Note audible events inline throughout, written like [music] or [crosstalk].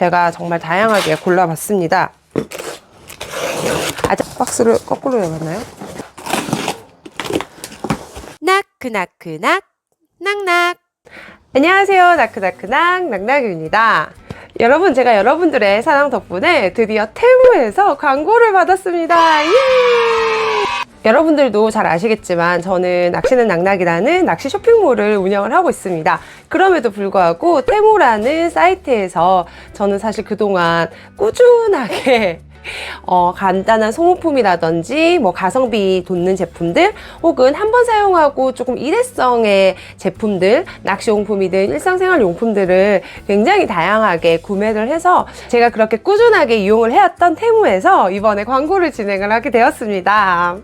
제가 정말 다양하게 골라봤습니다. 아자 박스를 거꾸로 열었나요? 나크나크낙 낙낙 안녕하세요 나크나크낙 낙낙입니다 여러분 제가 여러분들의 사랑 덕분에 드디어 테무에서 광고를 받았습니다 예! 여러분들도 잘 아시겠지만 저는 낚시는 낙낙이라는 낚시 쇼핑몰을 운영을 하고 있습니다. 그럼에도 불구하고 테무라는 사이트에서 저는 사실 그동안 꾸준하게 [laughs] 어, 간단한 소모품이라든지 뭐 가성비 돋는 제품들 혹은 한 번 사용하고 조금 일회성의 제품들 낚시용품이든 일상생활 용품들을 굉장히 다양하게 구매를 해서 제가 그렇게 꾸준하게 이용을 해왔던 테무에서 이번에 광고를 진행을 하게 되었습니다.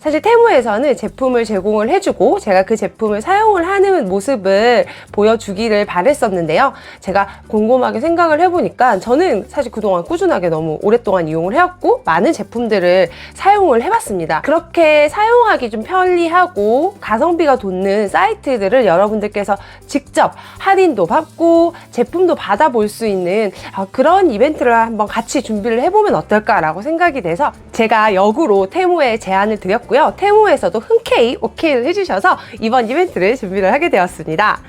사실 테무에서는 제품을 제공을 해주고 제가 그 제품을 사용을 하는 모습을 보여주기를 바랬었는데요. 제가 곰곰하게 생각을 해보니까 저는 사실 그동안 꾸준하게 너무 오랫동안 이용을 해왔고 많은 제품들을 사용을 해봤습니다. 그렇게 사용하기 좀 편리하고 가성비가 돋는 사이트들을 여러분들께서 직접 할인도 받고 제품도 받아볼 수 있는 아, 그런 이벤트를 한번 같이 준비를 해보면 어떨까라고 생각이 돼서 제가 역으로 테무에 제안을 드렸고 요. 테무에서도 흔쾌히 오케이를 해주셔서 이번 이벤트를 준비를 하게 되었습니다.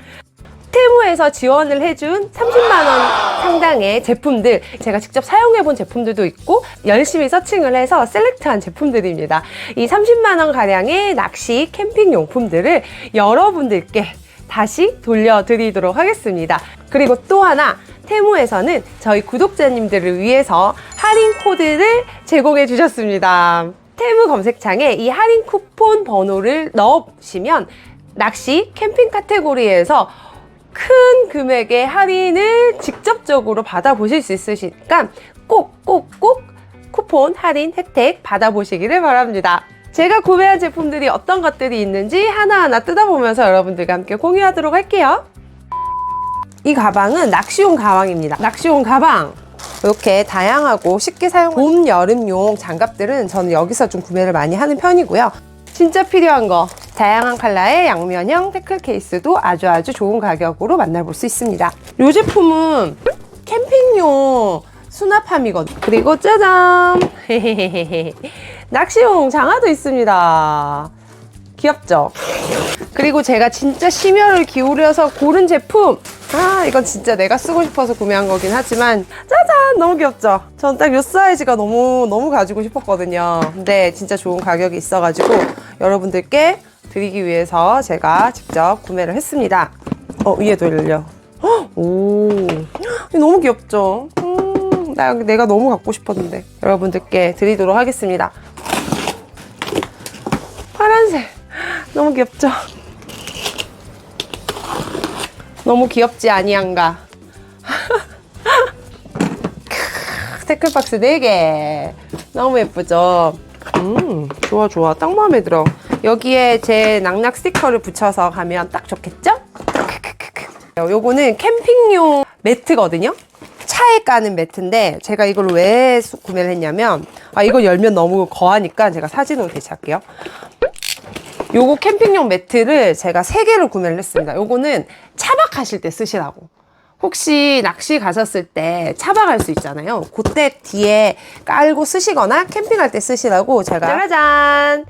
테무에서 지원을 해준 30만원 상당의 제품들, 제가 직접 사용해본 제품들도 있고, 열심히 서칭을 해서 셀렉트한 제품들입니다. 이 30만원 가량의 낚시 캠핑 용품들을 여러분들께 다시 돌려드리도록 하겠습니다. 그리고 또 하나, 테무에서는 저희 구독자님들을 위해서 할인 코드를 제공해 주셨습니다. 테무 검색창에 이 할인 쿠폰 번호를 넣으시면 낚시 캠핑 카테고리에서 큰 금액의 할인을 직접적으로 받아보실 수 있으시니까 꼭꼭꼭 쿠폰 할인 혜택 받아보시기를 바랍니다. 제가 구매한 제품들이 어떤 것들이 있는지 하나하나 뜯어보면서 여러분들과 함께 공유하도록 할게요. 이 가방은 낚시용 가방입니다. 낚시용 가방. 이렇게 다양하고 쉽게 사용 봄, 여름용 장갑들은 저는 여기서 좀 구매를 많이 하는 편이고요. 진짜 필요한 거 다양한 컬러의 양면형 태클 케이스도 아주 아주 좋은 가격으로 만나볼 수 있습니다. 이 제품은 캠핑용 수납함이거든요. 그리고 짜잔! [laughs] 낚시용 장화도 있습니다. 귀엽죠? 그리고 제가 진짜 심혈을 기울여서 고른 제품. 아 이건 진짜 내가 쓰고 싶어서 구매한 거긴 하지만 짜잔! 너무 귀엽죠? 전 딱 이 사이즈가 너무 너무 가지고 싶었거든요. 근데 진짜 좋은 가격이 있어가지고 여러분들께 드리기 위해서 제가 직접 구매를 했습니다. 어 위에도 열려 헉, 오 너무 귀엽죠? 음, 나 내가 너무 갖고 싶었는데 여러분들께 드리도록 하겠습니다. 파란색. 너무 귀엽죠 너무 귀엽지 아니한가? [laughs] 태클박스 4개. 너무 예쁘죠? 음, 좋아, 좋아. 딱 마음에 들어. 여기에 제 낙낙 스티커를 붙여서 가면 딱 좋겠죠? 요거는 캠핑용 매트거든요? 차에 까는 매트인데 제가 이걸 왜 수- 구매를 했냐면 아 이거 열면 너무 거하니까 제가 사진으로 대체할게요. 요거 캠핑용 매트를 제가 세개를 구매를 했습니다. 요거는 차박하실 때 쓰시라고. 혹시 낚시 가셨을 때 차박할 수 있잖아요. 그때 뒤에 깔고 쓰시거나 캠핑할 때 쓰시라고 제가 짜라잔!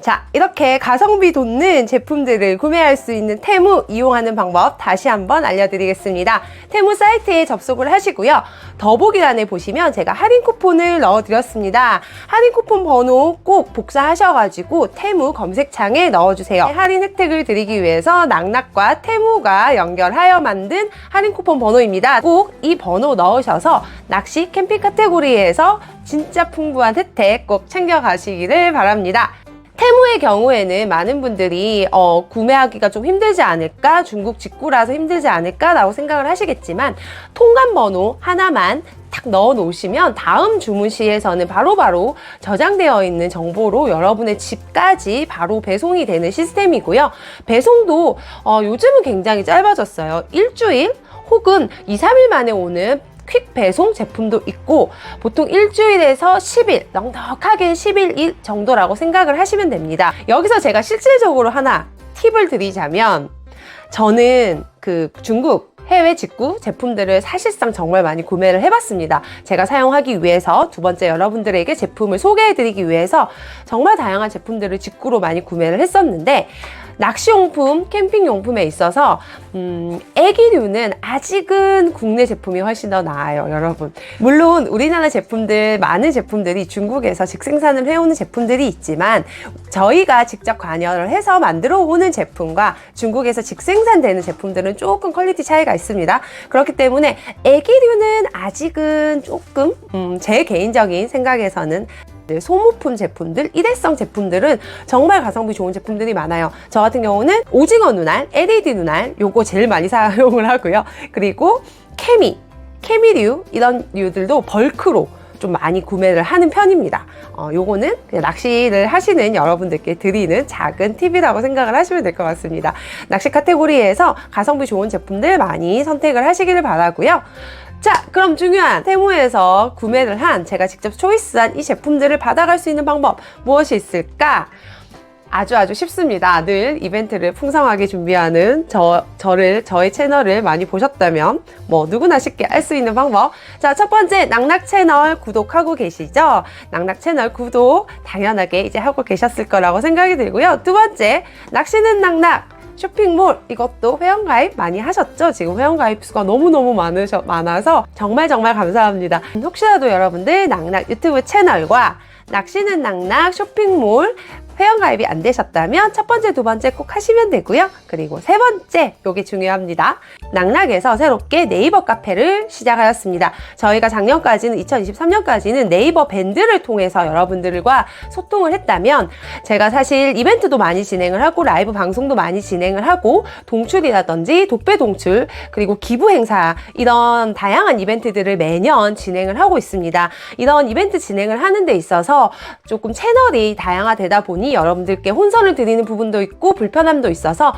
자, 이렇게 가성비 돋는 제품들을 구매할 수 있는 테무 이용하는 방법 다시 한번 알려드리겠습니다. 테무 사이트에 접속을 하시고요. 더보기란에 보시면 제가 할인 쿠폰을 넣어드렸습니다. 할인 쿠폰 번호 꼭 복사하셔가지고 테무 검색창에 넣어주세요. 할인 혜택을 드리기 위해서 낙낙과 테무가 연결하여 만든 할인 쿠폰 번호입니다. 꼭 이 번호 넣으셔서 낚시 캠핑 카테고리에서 진짜 풍부한 혜택 꼭 챙겨가시기를 바랍니다. 테무의 경우에는 많은 분들이 어, 구매하기가 좀 힘들지 않을까 중국 직구라서 힘들지 않을까 라고 생각을 하시겠지만 통관 번호 하나만 탁 넣어 놓으시면 다음 주문 시에서는 바로바로 저장되어 있는 정보로 여러분의 집까지 바로 배송이 되는 시스템이고요. 배송도 어, 요즘은 굉장히 짧아졌어요. 일주일 혹은 2, 3일 만에 오는 퀵 배송 제품도 있고 보통 일주일에서 10일, 넉넉하게 11일 정도라고 생각을 하시면 됩니다. 여기서 제가 실질적으로 하나 팁을 드리자면 저는 그 중국 해외 직구 제품들을 사실상 정말 많이 구매를 해봤습니다. 제가 사용하기 위해서 두 번째 여러분들에게 제품을 소개해드리기 위해서 정말 다양한 제품들을 직구로 많이 구매를 했었는데 낚시용품, 캠핑용품에 있어서 음, 애기류는 아직은 국내 제품이 훨씬 더 나아요, 여러분. 물론 우리나라 제품들 많은 제품들이 중국에서 직생산을 해오는 제품들이 있지만 저희가 직접 관여를 해서 만들어 오는 제품과 중국에서 직생산되는 제품들은 조금 퀄리티 차이가 있습니다. 그렇기 때문에 애기류는 아직은 조금 음, 제 개인적인 생각에서는 네, 소모품 제품들, 일회성 제품들은 정말 가성비 좋은 제품들이 많아요. 저 같은 경우는 오징어 눈알, LED 눈알, 요거 제일 많이 [laughs] 사용을 하고요. 그리고 케미, 케미류, 이런 류들도 벌크로 좀 많이 구매를 하는 편입니다. 어, 요거는 낚시를 하시는 여러분들께 드리는 작은 팁이라고 생각을 하시면 될 것 같습니다. 낚시 카테고리에서 가성비 좋은 제품들 많이 선택을 하시기를 바라고요. 자, 그럼 중요한 테무에서 구매를 한 제가 직접 초이스한 이 제품들을 받아갈 수 있는 방법 무엇이 있을까? 아주 아주 쉽습니다. 늘 이벤트를 풍성하게 준비하는 저, 저를, 저의 채널을 많이 보셨다면, 뭐, 누구나 쉽게 알 수 있는 방법. 자, 첫 번째, 낙낙 채널 구독하고 계시죠? 낙낙 채널 구독 당연하게 이제 하고 계셨을 거라고 생각이 들고요. 두 번째, 낚시는 낙낙. 쇼핑몰 이것도 회원가입 많이 하셨죠? 지금 회원가입 수가 너무너무 많으셔, 많아서 정말 정말 감사합니다. 혹시라도 여러분들 낙낙 유튜브 채널과 낚시는 낙낙 쇼핑몰 회원가입이 안 되셨다면 첫 번째, 두 번째 꼭 하시면 되고요. 그리고 세 번째, 요게 중요합니다. 낙낙에서 새롭게 네이버 카페를 시작하였습니다. 저희가 작년까지는 2023년까지는 네이버 밴드를 통해서 여러분들과 소통을 했다면 제가 사실 이벤트도 많이 진행을 하고 라이브 방송도 많이 진행을 하고 동출이라든지 독배 동출 그리고 기부 행사 이런 다양한 이벤트들을 매년 진행을 하고 있습니다. 이런 이벤트 진행을 하는 데 있어서 조금 채널이 다양화되다 보니 여러분들께 혼선을 드리는 부분도 있고 불편함도 있어서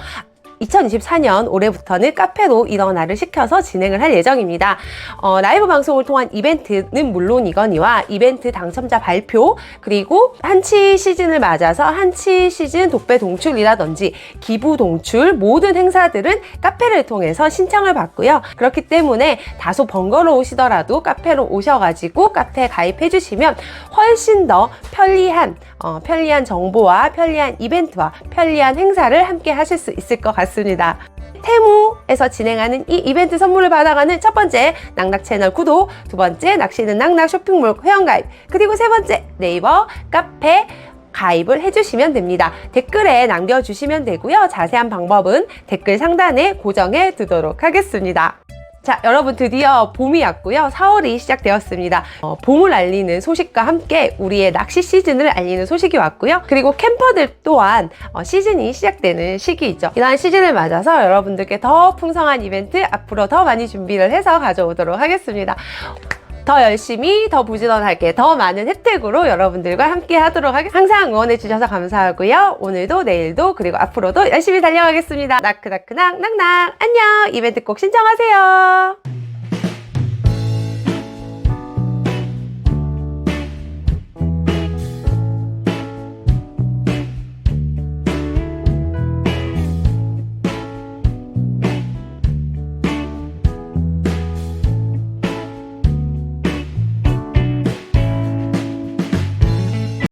2024년 올해부터는 카페로 일어나를 시켜서 진행을 할 예정입니다. 어, 라이브 방송을 통한 이벤트는 물론이거니와 이벤트 당첨자 발표 그리고 한치 시즌을 맞아서 한치 시즌 독배 동출이라든지 기부 동출 모든 행사들은 카페를 통해서 신청을 받고요. 그렇기 때문에 다소 번거로우시더라도 카페로 오셔가지고 카페 가입해 주시면 훨씬 더 편리한 어, 편리한 정보와 편리한 이벤트와 편리한 행사를 함께 하실 수 있을 것 같습니다. 테무에서 진행하는 이 이벤트 선물을 받아가는 첫 번째 낙낙 채널 구독, 두 번째 낚시는 낙낙 쇼핑몰 회원가입, 그리고 세 번째 네이버 카페 가입을 해주시면 됩니다. 댓글에 남겨주시면 되고요. 자세한 방법은 댓글 상단에 고정해 두도록 하겠습니다. 자, 여러분 드디어 봄이 왔고요. 4월이 시작되었습니다. 어, 봄을 알리는 소식과 함께 우리의 낚시 시즌을 알리는 소식이 왔고요. 그리고 캠퍼들 또한 어, 시즌이 시작되는 시기이죠. 이러한 시즌을 맞아서 여러분들께 더 풍성한 이벤트 앞으로 더 많이 준비를 해서 가져오도록 하겠습니다. 더 열심히, 더 부지런하게, 더 많은 혜택으로 여러분들과 함께 하도록 하겠습니다. 항상 응원해 주셔서 감사하고요. 오늘도 내일도 그리고 앞으로도 열심히 달려가겠습니다. 나크나크낙 낙낙 안녕! 이벤트 꼭 신청하세요.